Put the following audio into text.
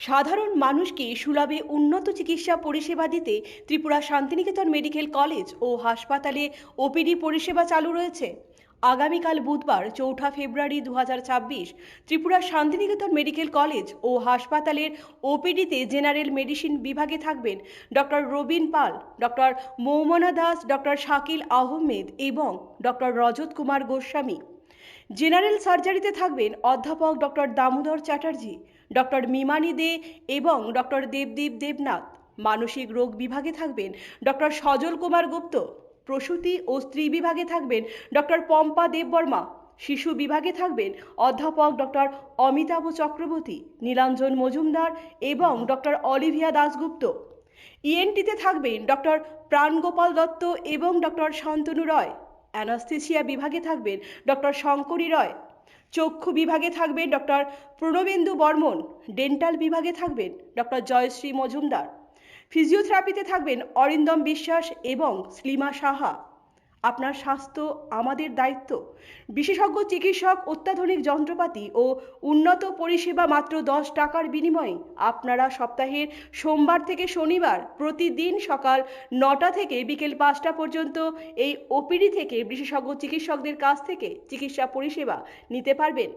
সাধারণ মানুষকে সুলভে উন্নত চিকিৎসা পরিষেবা দিতে ত্রিপুরা শান্তিনিকেতন মেডিকেল কলেজ ও হাসপাতালে ওপিডি পরিষেবা চালু রয়েছে। আগামীকাল বুধবার, চৌঠা ফেব্রুয়ারি দু ত্রিপুরা শান্তিনিকেতন মেডিকেল কলেজ ও হাসপাতালের ওপিডিতে জেনারেল মেডিসিন বিভাগে থাকবেন doctor Robin Pal, doctor Moumana Das, doctor Shakil Ahmed এবং ডক্টর রজত কুমার গোস্বামী। জেনারেল সার্জারিতে থাকবেন অধ্যাপক ডক্টর দামোদর চ্যাটার্জি, ডক্টর মিমানি দে এবং ডক্টর দেবদীপ দেবনাথ। মানসিক রোগ বিভাগে থাকবেন ডক্টর সজল কুমার গুপ্ত। প্রসূতি ও স্ত্রী বিভাগে থাকবেন ডক্টর পম্পা দেববর্মা। শিশু বিভাগে থাকবেন অধ্যাপক ডক্টর অমিতাভ চক্রবর্তী, নীলাঞ্জন মজুমদার এবং ডক্টর অলিভিয়া দাশগুপ্ত। ইএনটিতে থাকবেন ডক্টর প্রাণগোপাল দত্ত এবং ডক্টর শান্তনু রয়। অ্যানাস্থেসিয়া বিভাগে থাকবেন ডক্টর শঙ্করী রয়। চক্ষু বিভাগে থাকবেন ডক্টর প্রণবেন্দু বর্মন। ডেন্টাল বিভাগে থাকবেন ডক্টর জয়শ্রী মজুমদার। ফিজিওথেরাপিতে থাকবেন অরিন্দম বিশ্বাস এবং স্লিমা সাহা। আপনার স্বাস্থ্য, আমাদের দায়িত্ব। বিশেষজ্ঞ, চিকিৎসক, অত্যাধুনিক যন্ত্রপাতি ও উন্নত পরিষেবা মাত্র দশ টাকার বিনিময়ে আপনারা সপ্তাহের সোমবার থেকে শনিবার প্রতিদিন সকাল নটা থেকে বিকেল পাঁচটা পর্যন্ত এই ওপিডি থেকে বিশেষজ্ঞ, চিকিৎসকদের কাছ থেকে চিকিৎসা পরিষেবা নিতে পারবেন।